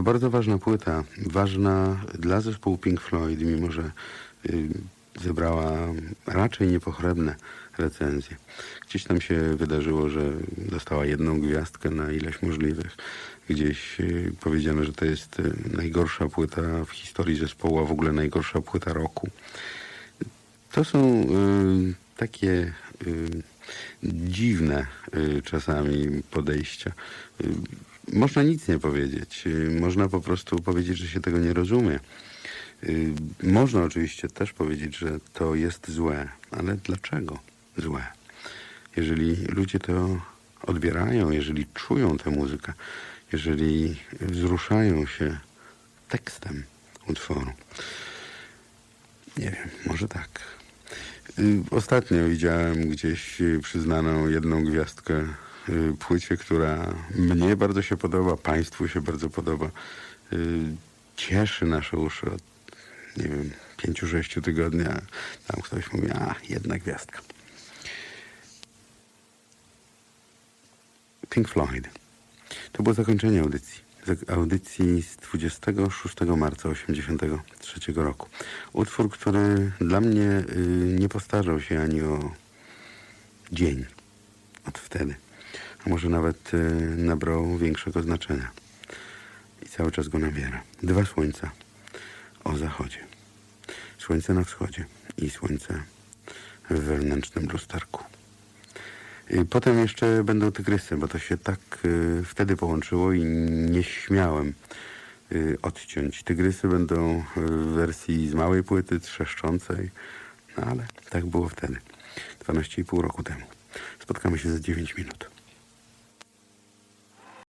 To bardzo ważna płyta, ważna dla zespołu Pink Floyd, mimo że y, zebrała raczej niepochlebne recenzje. Gdzieś tam się wydarzyło, że dostała jedną gwiazdkę na ileś możliwych. Gdzieś y, powiedziano, że to jest y, najgorsza płyta w historii zespołu, a w ogóle najgorsza płyta roku. To są y, takie y, dziwne y, czasami podejścia. Można nic nie powiedzieć. Y, można po prostu powiedzieć, że się tego nie rozumie. Y, można oczywiście też powiedzieć, że to jest złe, ale dlaczego złe? Jeżeli ludzie to odbierają, jeżeli czują tę muzykę, jeżeli wzruszają się tekstem utworu. Nie wiem, może tak. Y, Ostatnio widziałem gdzieś przyznaną jedną gwiazdkę płycie, która mnie bardzo się podoba, Państwu się bardzo podoba. Y, Cieszy nasze uszy od, nie wiem, pięciu, sześciu tygodni. a Tam ktoś mówi, a, jedna gwiazdka. Pink Floyd. To było zakończenie audycji. Audycji z 26 marca 1983 roku. Utwór, który dla mnie y, nie postarzał się ani o dzień od wtedy. A może nawet y, nabrał większego znaczenia. I cały czas go nabiera. Dwa słońca o zachodzie. Słońce na wschodzie i słońce w wewnętrznym lusterku. Y, Potem jeszcze będą tygrysy, bo to się tak y, wtedy połączyło i nie śmiałem odciąć. Tygrysy będą w wersji z małej płyty, trzeszczącej, no ale tak było wtedy, 12,5 roku temu. Spotkamy się za 9 minut.